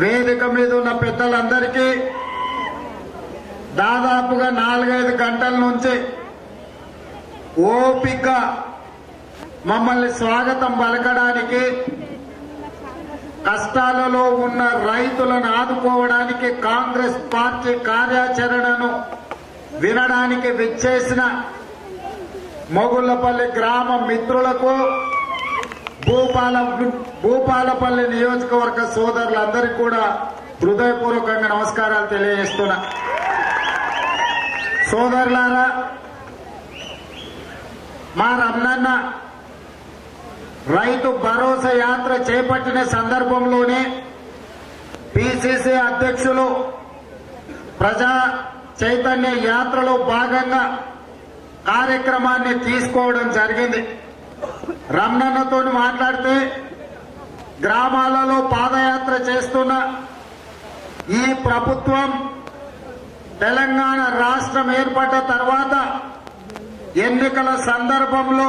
వేదిక మీద ఉన్న పెద్దలందరికీ దాదాపుగా నాలుగైదు గంటల నుంచి ఓపిక మమ్మల్ని స్వాగతం పలకడానికి కష్టాలలో ఉన్న రైతులను ఆదుకోవడానికి కాంగ్రెస్ పార్టీ కార్యాచరణను వినడానికి విచ్చేసిన మొగుళ్ళపల్లి గ్రామ మిత్రులకు భూపాల భూపాలపల్లి నియోజకవర్గ సోదరులందరికీ కూడా హృదయపూర్వకంగా నమస్కారాలు తెలియజేస్తున్నా. సోదరులారా మా రమణన్న రైతు భరోసా యాత్ర చేపట్టిన సందర్భంలోనే పిసిసి అధ్యక్షులు ప్రజా చైతన్య యాత్రలో భాగంగా కార్యక్రమాన్ని తీసుకోవడం జరిగింది. రమణన్నతో మాట్లాడితే గ్రామాలలో పాదయాత్ర చేస్తున్న ఈ ప్రభుత్వం తెలంగాణ రాష్ట్రం ఏర్పడ్డ తర్వాత ఎన్నికల సందర్భంలో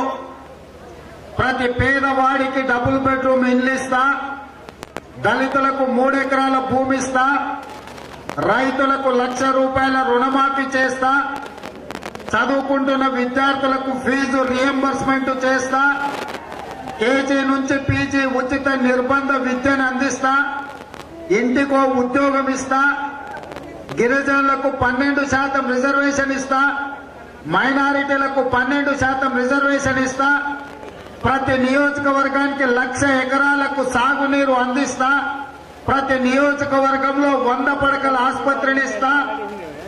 ప్రతి పేదవాడికి డబుల్ బెడ్రూమ్ ఇల్లు ఇస్తా దళితులకు మూడెకరాల భూమిస్తా రైతులకు లక్ష రూపాయల రుణమాఫీ చేస్తా చదువుకుంటున్న విద్యార్థులకు ఫీజు రియంబర్స్మెంట్ చేస్తా కేజీ నుంచి పీజీ ఉచిత నిర్బంధ విద్యను అందిస్తా ఇంటికో ఉద్యోగం ఇస్తా గిరిజనులకు పన్నెండు శాతం రిజర్వేషన్ ఇస్తా మైనారిటీలకు పన్నెండు శాతం రిజర్వేషన్ ఇస్తా ప్రతి నియోజకవర్గానికి లక్ష ఎకరాలకు సాగునీరు అందిస్తా ప్రతి నియోజకవర్గం వంద పడకల ఆసుపత్రిని ఇస్తా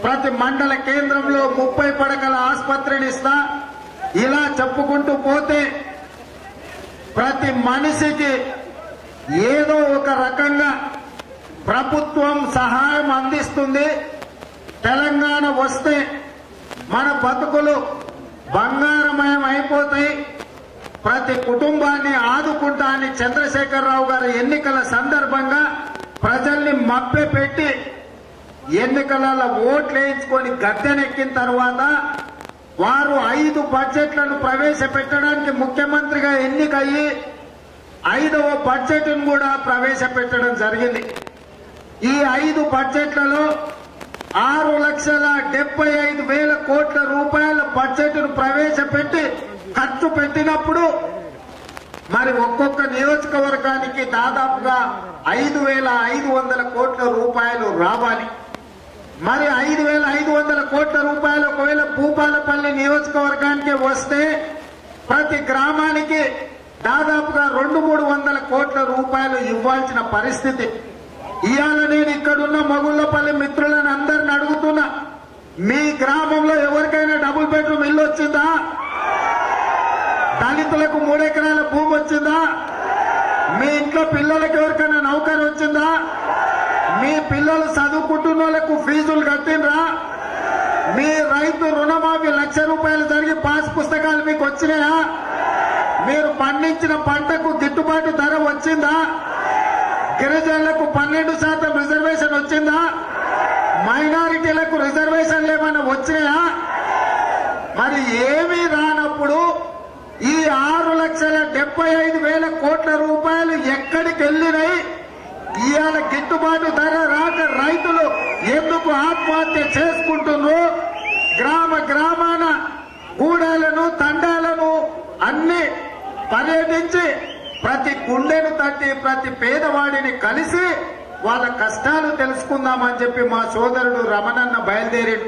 ప్రతి మండల కేంద్రంలో ముప్పై పడకల ఆసుపత్రిని ఇస్తా ఇలా చెప్పుకుంటూ పోతే ప్రతి మనిషికి ఏదో ఒక రకంగా ప్రభుత్వం సహాయం అందిస్తుంది. తెలంగాణ వస్తే మన బతుకులు బంగారమయం అయిపోతాయి. ప్రతి కుటుంబాన్ని ఆదుకుంటా అని చంద్రశేఖరరావు గారి ఎన్నికల సందర్భంగా ప్రజల్ని మభ్య పెట్టి ఎన్నికలలో ఓట్లు వేయించుకొని గద్దెనెక్కిన తర్వాత వారు ఐదు బడ్జెట్లను ప్రవేశపెట్టడానికి ముఖ్యమంత్రిగా ఎన్నికయ్యి ఐదవ బడ్జెట్ను కూడా ప్రవేశపెట్టడం జరిగింది. ఈ ఐదు బడ్జెట్లలో ఆరు లక్షల డెబ్బై ఐదు వేల కోట్ల రూపాయల బడ్జెట్ను ప్రవేశపెట్టి ఖర్చు పెట్టినప్పుడు మరి ఒక్కొక్క నియోజకవర్గానికి దాదాపుగా ఐదు వేల ఐదు వందల కోట్ల రూపాయలు రావాలి. మరి ఐదు వేల ఐదు వందల కోట్ల రూపాయలు ఒకవేళ భూపాలపల్లి నియోజకవర్గానికి వస్తే ప్రతి గ్రామానికి దాదాపుగా రెండు మూడు వందల కోట్ల రూపాయలు ఇవ్వాల్సిన పరిస్థితి. ఇవాళ నేను ఇక్కడున్న మొగుళ్ళపల్లి మిత్రులను అందరిని అడుగుతున్నా మీ గ్రామంలో ఎవరికైనా డబుల్ బెడ్రూమ్ ఇల్లు వచ్చిందా? దళితులకు మూడెకరాల భూమి వచ్చిందా? మీ ఇంట్లో పిల్లలకి ఎవరికైనా నౌకరు వచ్చిందా? మీ పిల్లలు చదువుకుంటున్న వాళ్ళకు ఫీజులు కట్టినరా మీ రైతు రుణమాఫీ లక్ష రూపాయలు జరిగి పాస్ పుస్తకాలు మీకు వచ్చినాయా? మీరు పండించిన పంటకు గిట్టుబాటు ధర వచ్చిందా? గిరిజనులకు పన్నెండు శాతం రిజర్వేషన్ వచ్చిందా? మైనారిటీలకు రిజర్వేషన్లు ఏమైనా వచ్చినాయా? మరి ఏమీ రానప్పుడు ఈ ఆరు లక్షల డెబ్బై ఐదు వేల కోట్ల రూపాయలు ఎక్కడికి వెళ్ళినాయి ఇవాళ గిట్టుబాటు ధర రాక రైతులు ఎందుకు ఆత్మహత్య చేసుకుంటున్నారు? గ్రామ గ్రామాన గూడాలను తండాలను అన్ని పర్యటించి ప్రతి గుండెను తట్టి ప్రతి పేదవాడిని కలిసి వాళ్ళ కష్టాలు తెలుసుకుందామని చెప్పి మా సోదరుడు రమణన్న బయలుదేరాడు.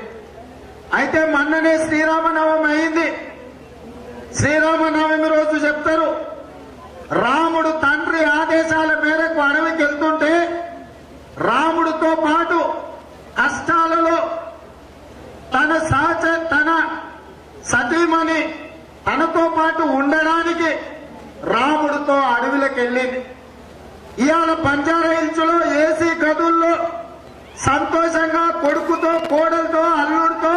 అయితే మొన్ననే శ్రీరామనవమి అయింది. శ్రీరామనవమి రోజు రాముడితో పాటు కష్టాలలో తన సహచ తన సతీమణి తనతో పాటు ఉండడానికి రాముడితో అడవిలోకి వెళ్ళింది ఇవాళ బంజారా ఏసీ గదుల్లో సంతోషంగా కొడుకుతో కోడ అల్లుడితో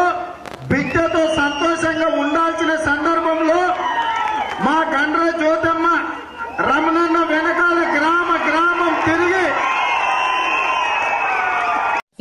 బిడ్డతో సంతోషంగా ఉండాల్సిన సందర్భంలో మా గండ్ర జ్యోతమ్మ రమణన్న వెనకాల గ్రామ గ్రామం తిరిగి